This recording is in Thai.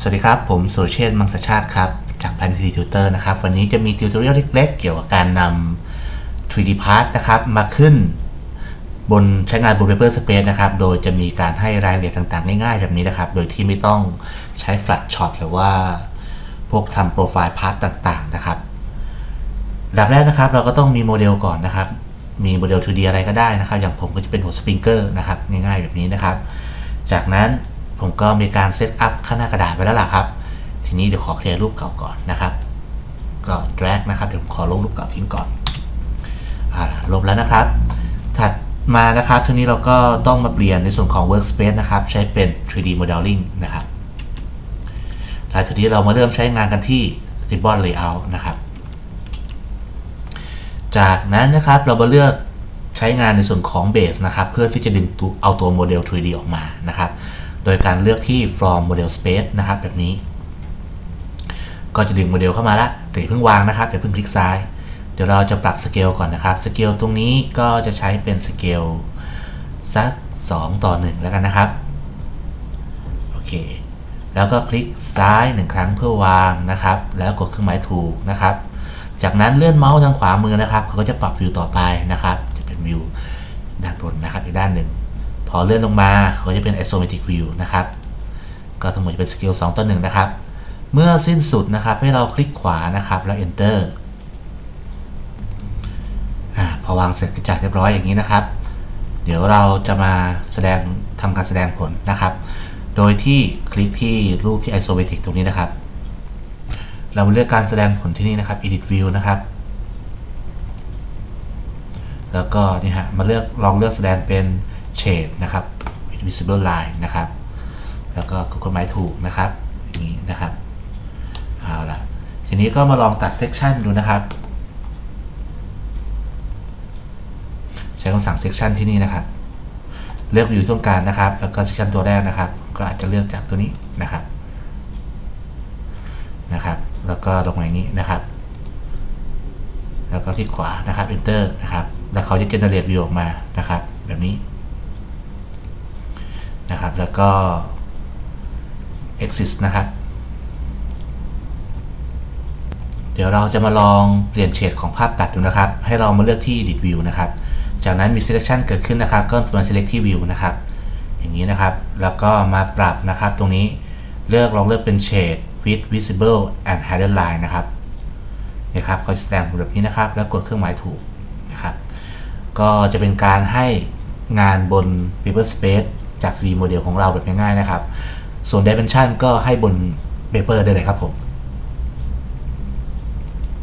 สวัสดีครับ ผมสุรเชษมังสชาติครับ จากพันธีทิวเตอร์นะครับ วันนี้จะมีติวตอเรียลเล็กๆ เกี่ยวกับการนำ 3D Part นะครับ มาขึ้นบนใช้งานบน Paper Space นะครับ โดยจะมีการให้รายละเอียดต่างๆ ง่ายๆ แบบนี้นะครับ โดยที่ไม่ต้องใช้ Flat Shot หรือว่าพวกทำโปรไฟล์พาร์ทต่างๆ นะครับดับแรกนะครับ เราก็ต้องมีโมเดลก่อนนะครับ มีโมเดล 2D อะไรก็ได้นะครับ อย่างผมก็จะเป็นหัวสปริงเกอร์นะครับ ง่ายๆ แบบนี้นะครับ จากนั้น ผมก็มีการเซตอัพข้างหน้ากระดาษไว้แล้วล่ะครับ ทีนี้เดี๋ยวขอเคลียร์รูปเก่าก่อนนะครับ ก็ drag นะครับ เดี๋ยวผมขอลบรูปเก่าทิ้งก่อนอ่าลบแล้วนะครับ ถัดมานะครับทีนี้เราก็ต้องมาเปลี่ยนในส่วนของ workspace นะครับ ใช้เป็น 3D modeling นะครับหลังจากนี้เรามาเริ่มใช้งานกันที่ ribbon layout นะครับ จากนั้นนะครับเรามาเลือกใช้งานในส่วนของ base นะครับ เพื่อที่จะดึงเอาตัวโมเดล 3D ออกมานะครับ โดยการเลือกที่ from model space นะครับ แบบนี้ ก็จะดึงโมเดลเข้ามาละแต่เพิ่งวางนะครับอย่าเพิ่งคลิกซ้าย เดี๋ยวเราจะปรับสเกลก่อนนะครับสเกลตรงนี้ก็จะใช้เป็นสเกลสัก 2 ต่อ 1 แล้วกันนะครับ โอเค แล้วก็คลิกซ้าย 1 ครั้งเพื่อวางนะครับ แล้วกดเครื่องหมายถูกนะครับ จากนั้นเลื่อนเมาส์ทางขวามือนะครับ เขาก็จะปรับวิวต่อไปนะครับ จะเป็นวิวด้านบนนะครับอีกด้านหนึ่ง อเลื่อนลงมาเขาจะเป็น isometric view นะครับ ก็ทั้งหมดจะเป็นสเกล2ต่อ1นะครับ เมื่อสิ้นสุดนะครับให้เราคลิกขวานะครับแล้ว enter อพอวางเสร็จกระจายเรียบร้อยอย่างนี้นะครับ เดี๋ยวเราจะมาแสดงทำการแสดงผลนะครับ โดยที่คลิกที่รูปที่ isometric ตรงนี้นะครับ เราเลือกการแสดงผลที่นี่นะครับ edit view นะครับแล้วก็นี่ฮะมาเลือกลองเลือกแสดงเป็น shade นะครับ visible line นะครับ แล้วก็กดหมายถูกนะครับอย่างนี้นะครับเอาละทีนี้ก็มาลองตัด section ดูนะครับ ใช้คำสั่ง section ที่นี่นะครับ เลือก view ที่ต้องการนะครับ แล้วก็ section ตัวแรกนะครับ ก็อาจจะเลือกจากตัวนี้นะครับนะครับ แล้วก็ลงมาอย่างนี้นะครับ แล้วก็ที่ขวานะครับ enter นะครับ แล้วเขาจะ generate view ออกมานะครับ แบบนี้ นะครับ แล้วก็ exit นะครับ เดี๋ยวเราจะมาลองเปลี่ยนเฉดของภาพตัดดูนะครับ ให้เรามาเลือกที่ edit view นะครับ จากนั้นมี selection เกิดขึ้นนะครับ ก็มา select ที่ view นะครับ อย่างนี้นะครับ แล้วก็มาปรับนะครับ ตรงนี้เลือกลองเลือกเป็น shade with visible and hidden line นะครับนะครับเขาจะแสดงแบบนี้นะครับ แล้วกดเครื่องหมายถูกนะครับ ก็จะเป็นการให้งานบน paper space จาก 3D โมเดลของเราแบบง่ายๆนะครับ ส่วน dimension ก็ให้บน paper ได้เลยครับผม